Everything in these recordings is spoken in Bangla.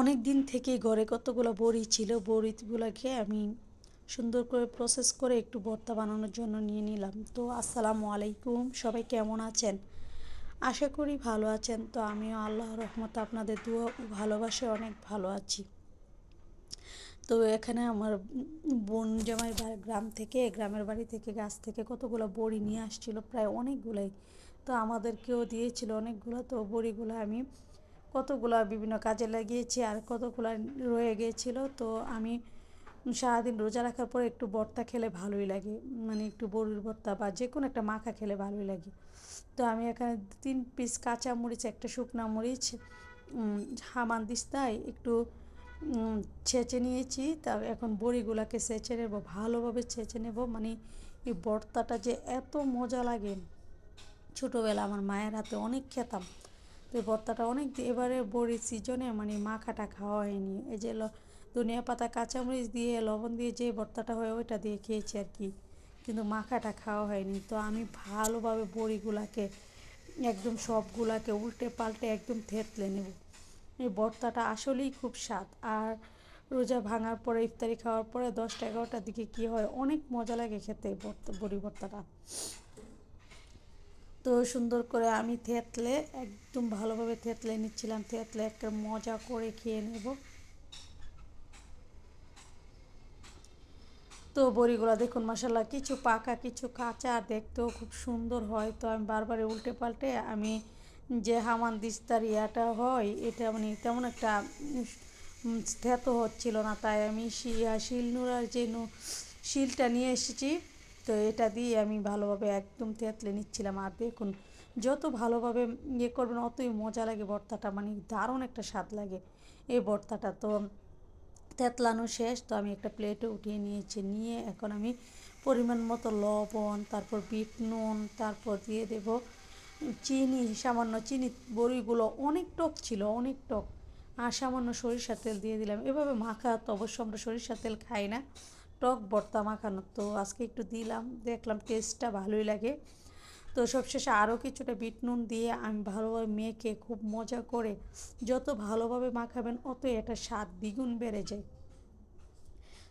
অনেক দিন থেকেই ঘরে কতগুলো বড়ি ছিল, বড়িগুলোকে আমি সুন্দর করে প্রসেস করে একটু ভর্তা বানানোর জন্য নিয়ে নিলাম। তো আসসালামু আলাইকুম, সবাই কেমন আছেন? আশা করি ভালো আছেন। তো আমিও আল্লাহ রহমত আপনাদের দু ভালোবাসে অনেক ভালো আছি। তো এখানে আমার বোন জামাই গ্রাম থেকে, গ্রামের বাড়ি থেকে, গাছ থেকে কতগুলো বড়ি নিয়ে আসছিল, প্রায় অনেকগুলোই। তো আমাদেরকেও দিয়েছিল অনেকগুলো, তো বড়িগুলো আমি কতগুলো বিভিন্ন কাজে লাগিয়েছি আর কতগুলো রয়ে গিয়েছিল, তো আমি সারাদিন রোজা রাখার পর একটু ভর্তা খেলে ভালোই লাগে মানে একটু বড়ির ভর্তা বা যে কোনো একটা মাখা খেলে ভালোই লাগে। তো আমি এখানে তিন পিস কাঁচা মরিচ, একটা শুকনা মরিচ হামান দিস্তায় একটু ছেঁচে নিয়েছি। তা এখন বড়িগুলোকে ছেঁচে নেব, ভালোভাবে ছেঁচে নেব মানে এই ভর্তাটা যে এত মজা লাগে। ছোটোবেলা আমার মায়ের হাতে অনেক খেতাম। তো ভর্তাটা অনেক এবারে বড়ির সিজনে মানে মাখাটা খাওয়া হয়নি। এই যে ধনিয়া পাতা, কাঁচামরিচ দিয়ে, লবণ দিয়ে যে ভর্তাটা হয় ওইটা দিয়ে খেয়েছি আর কি। কিন্তু মাখাটা খাওয়া হয়নি। তো আমি ভালোভাবে বড়িগুলাকে, একদম সবগুলাকে উল্টে পাল্টে একদম থেতলে নেব। এই ভর্তাটা আসলেই খুব স্বাদ। আর রোজা ভাঙার পরে, ইফতারি খাওয়ার পরে দশটা এগারোটার দিকে কী হয়? অনেক মজা লাগে খেতে বড়ি ভর্তাটা। তো সুন্দর করে আমি থেতলে, একদম ভালোভাবে থেতলে নিচ্ছিলাম। থেতলে একটা মজা করে খেয়ে নেব। তো বড়িগুলো দেখুন মশাল্লা কিছু পাকা, কিছু কাঁচা, দেখতেও খুব সুন্দর হয়। তো আমি বারবার উল্টে পাল্টে আমি যে হামান দিস্তার ইয়াটা হয়, এটা মানে তেমন একটা থেত হচ্ছিল না। তাই আমি শিলনোড়ার যে শিলটা নিয়ে এসেছি। তো এটা দিয়ে আমি ভালোভাবে একদম থেতলে নিচ্ছিলাম আর দেখুন যত ভালোভাবে ইয়ে করবেন, অতই মজা লাগে ভর্তাটা মানে দারুণ একটা স্বাদ লাগে এই ভর্তাটা। তো তেতলানো শেষ, তো আমি একটা প্লেটে উঠিয়ে নিয়েছি, নিয়ে এখন আমি পরিমাণ মতো লবণ, তারপর বিট নুন, তারপর দিয়ে দেব চিনি, সামান্য চিনি, বড়িগুলো অনেক টক ছিল, অনেক টক। আর সামান্য সরিষার তেল দিয়ে দিলাম। এভাবে মাখা তো অবশ্য আমরা সরিষার তেল খাই না। টক ভর্তা মাখানো তো আজকে একটু দিলাম, দেখলাম টেস্টটা ভালোই লাগে। তো সবশেষে আরও কিছুটা বিট নুন দিয়ে আমি ভালোভাবে মেখে, খুব মজা করে যত ভালোভাবে মাখাবেন, অত এটা স্বাদ দ্বিগুণ বেড়ে যায়।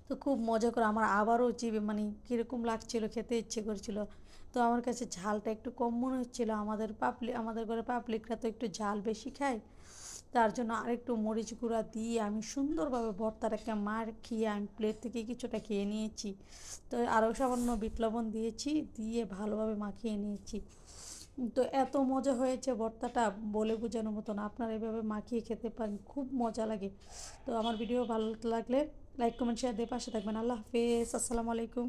তো খুব মজা করে আমার আবারও জিভে মানে কীরকম লাগছিল, খেতে ইচ্ছে করছিল। তো আমার কাছে ঝালটা একটু কম মনে হচ্ছিল, আমাদের পাবলিক আমাদের ঘরে পাবলিকরা তো একটু ঝাল বেশি খায়। তার জন্য আরেকটু মরিচ গুঁড়া দিয়ে আমি সুন্দরভাবে ভর্তাটাকে মার খেয়ে আমি প্লেট থেকে কিছুটা খেয়ে নিয়েছি। তো আরও সামান্য বিট লবণ দিয়েছি, দিয়ে ভালোভাবে মাখিয়ে নিয়েছি। তো এত মজা হয়েছে ভর্তাটা, বলে বোঝানোর মতন আপনারা এভাবে মাখিয়ে খেতে পারেন, খুব মজা লাগে। তো আমার ভিডিও ভালো লাগলে লাইক কমেন্ট শেয়ার দিয়ে পাশে থাকবেন। আল্লাহ হাফেজ, আসসালামু আলাইকুম।